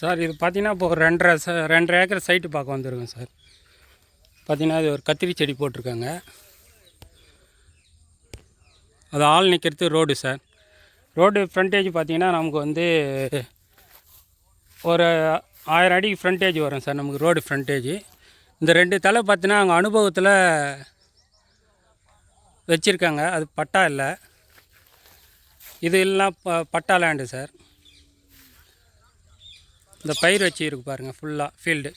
Sir இது பார்த்தீங்கன்னா இப்போ ஒரு ரெண்டரை ச ரெண்டரை ஏக்கர் சைட்டு பார்க்க வந்துருக்கோம் சார். பார்த்தீங்கன்னா இது ஒரு கத்திரி செடி போட்டிருக்காங்க. அது ஆள் நிற்கிறது ரோடு சார். ரோடு ஃப்ரண்டேஜ் பார்த்தீங்கன்னா நமக்கு வந்து ஒரு ஆயிரம் அடிக்கு ஃப்ரண்டேஜ் வரும் சார் நமக்கு ரோடு ஃப்ரண்டேஜ் இந்த ரெண்டு தலை பார்த்தீங்கன்னா அவங்க அனுபவத்தில் வச்சுருக்காங்க. அது பட்டா இல்லை. இது எல்லாம் ப பட்டா லேண்டு சார். இந்த பயிர் வச்சு இருக்கு பாருங்கள் ஃபுல்லாக ஃபீல்டு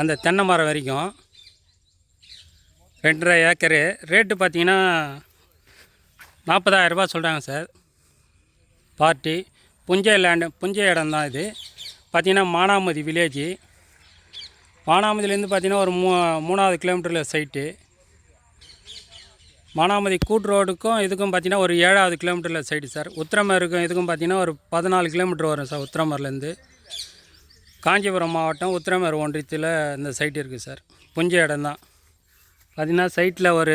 அந்த தென்னை மரம் வரைக்கும் ரெண்டரை ஏக்கரு. ரேட்டு பார்த்தீங்கன்னா நாற்பதாயிரரூபா சொல்கிறாங்க சார். பார்ட்டி புஞ்சை லேண்டு புஞ்சை இடம் தான் இது. பார்த்தீங்கன்னா மானாமதி வில்லேஜ் மானாமதிலேருந்து பார்த்தீங்கன்னா ஒரு மூ மூணாவது கிலோமீட்டரில் சைட்டு மானாமதி கூட்டு ரோடுக்கும் இதுக்கும் பார்த்தீங்கன்னா ஒரு ஏழாவது கிலோமீட்டரில் சைடு சார். உத்திரமருக்கும் இதுக்கும் பார்த்தீங்கன்னா ஒரு பதினாலு கிலோமீட்டர் வரும் சார் உத்திரமர்லேருந்து. காஞ்சிபுரம் மாவட்டம் உத்திரமேர் ஒன்றியத்தில் இந்த சைட் இருக்குது சார். புஞ்ச இடம் தான். பார்த்தீங்கன்னா சைட்டில் ஒரு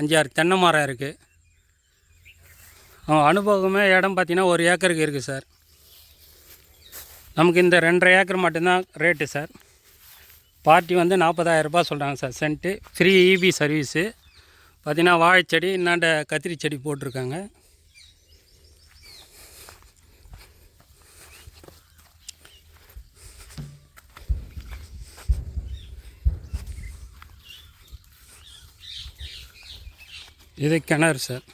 அஞ்சாறு தென்னை மரம் இருக்குது. அனுபவமே இடம் பார்த்திங்கன்னா ஒரு ஏக்கருக்கு இருக்குது சார். நமக்கு இந்த ரெண்டரை ஏக்கர் மட்டும்தான் ரேட்டு சார். பார்ட்டி வந்து நாற்பதாயிரரூபா சொல்கிறாங்க sir cent. Free EB service பார்த்தீங்கன்னா வாழைச்செடி இன்னாண்ட கத்திரி செடி போட்டிருக்காங்க. இது கிணறு சார்.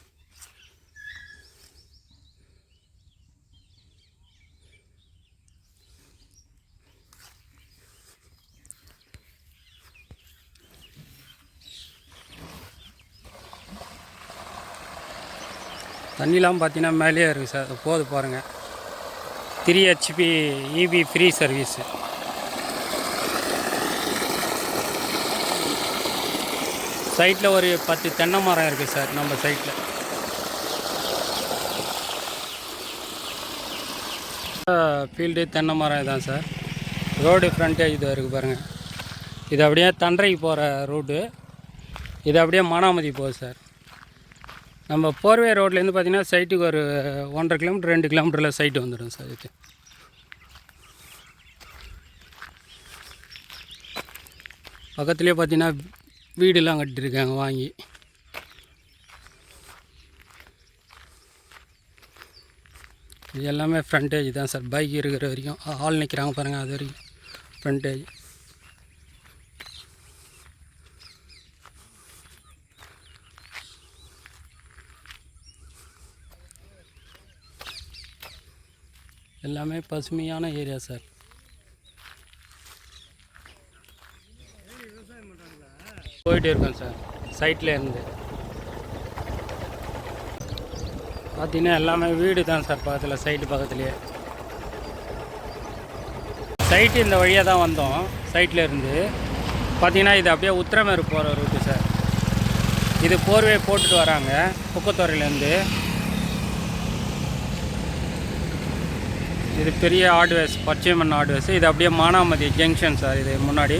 தண்ணிலாம் பார்த்தீங்கன்னா மேலேயே இருக்குது சார். போது பாருங்கள் three HP EB free service சைட்டில் ஒரு பத்து தென்னை மரம் இருக்குது சார் நம்ம சைட்டில் ஃபீல்டு தென்னை மரம் இதான் சார். ரோடு ஃப்ரண்டேஜ் இது இருக்குது பாருங்கள் இது அப்படியே தண்டரைக்கு போகிற ரோடு இது அப்படியே மனாமதி போகுது சார். நம்ம போர்வே ரோட்லேருந்து பார்த்திங்கன்னா சைட்டுக்கு ஒரு ஒன்றரை கிலோமீட்டர் ரெண்டு கிலோமீட்டரில் சைட்டு வந்துடும் சார் இது. பக்கத்துலேயே பார்த்தீங்கன்னா வீடெல்லாம் கட்டியிருக்காங்க வாங்கி. இது எல்லாமே ஃப்ரண்டேஜ் தான் சார். பைக் இருக்கிற வரைக்கும். ஆள் நிற்கிறாங்க பாருங்கள் அது வரைக்கும். ஃப்ரண்டேஜ் எல்லாமே பசுமையான ஏரியா சார். போயிட்டு இருக்கோம் சார். சைட்டில் இருந்து. பார்த்தீங்கன்னா எல்லாமே வீடு தான் சார் பக்கத்தில் சைட்டு பக்கத்துலேயே. சைட்டு இந்த வழியாக தான் வந்தோம் சைட்டில் இருந்து. பார்த்தீங்கன்னா இது அப்படியே உத்திரமேறு போகிற ரூட்டு சார். இது போர்வே போட்டுட்டு வராங்க புக்கத்துறையிலேருந்து இது பெரிய ஆர்ட்வேஸ் பச்சைமண் ஹார்ட்வேர்ஸ் இது அப்படியே மானாமதி ஜங்ஷன் சார் இது முன்னாடி.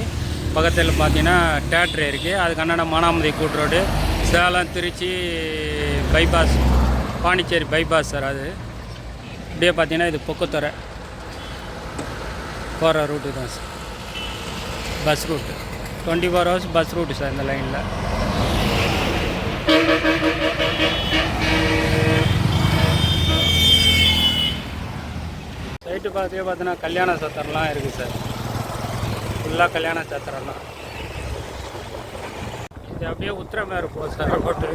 பக்கத்தில் பார்த்தீங்கன்னா தேட்ரு இருக்குது அதுக்கு அண்ணாட Manamathi கூட்டுரோடு Salem Tiruchi bypass Pondicherry bypass sir அது. அப்படியே பார்த்தீங்கன்னா இது பொக்குத்துறை போகிற ரூட்டு தான் sir bus route twenty four hours bus route sir இந்த லைனில் சைட்டு பார்த்தே பார்த்தீங்கன்னா கல்யாண சத்திரம்லாம் இருக்குது சார் ஃபுல்லாக கல்யாண சத்திரம்லாம் இது அப்படியே உத்திரமேறு போகுது சார் ரோட்டு.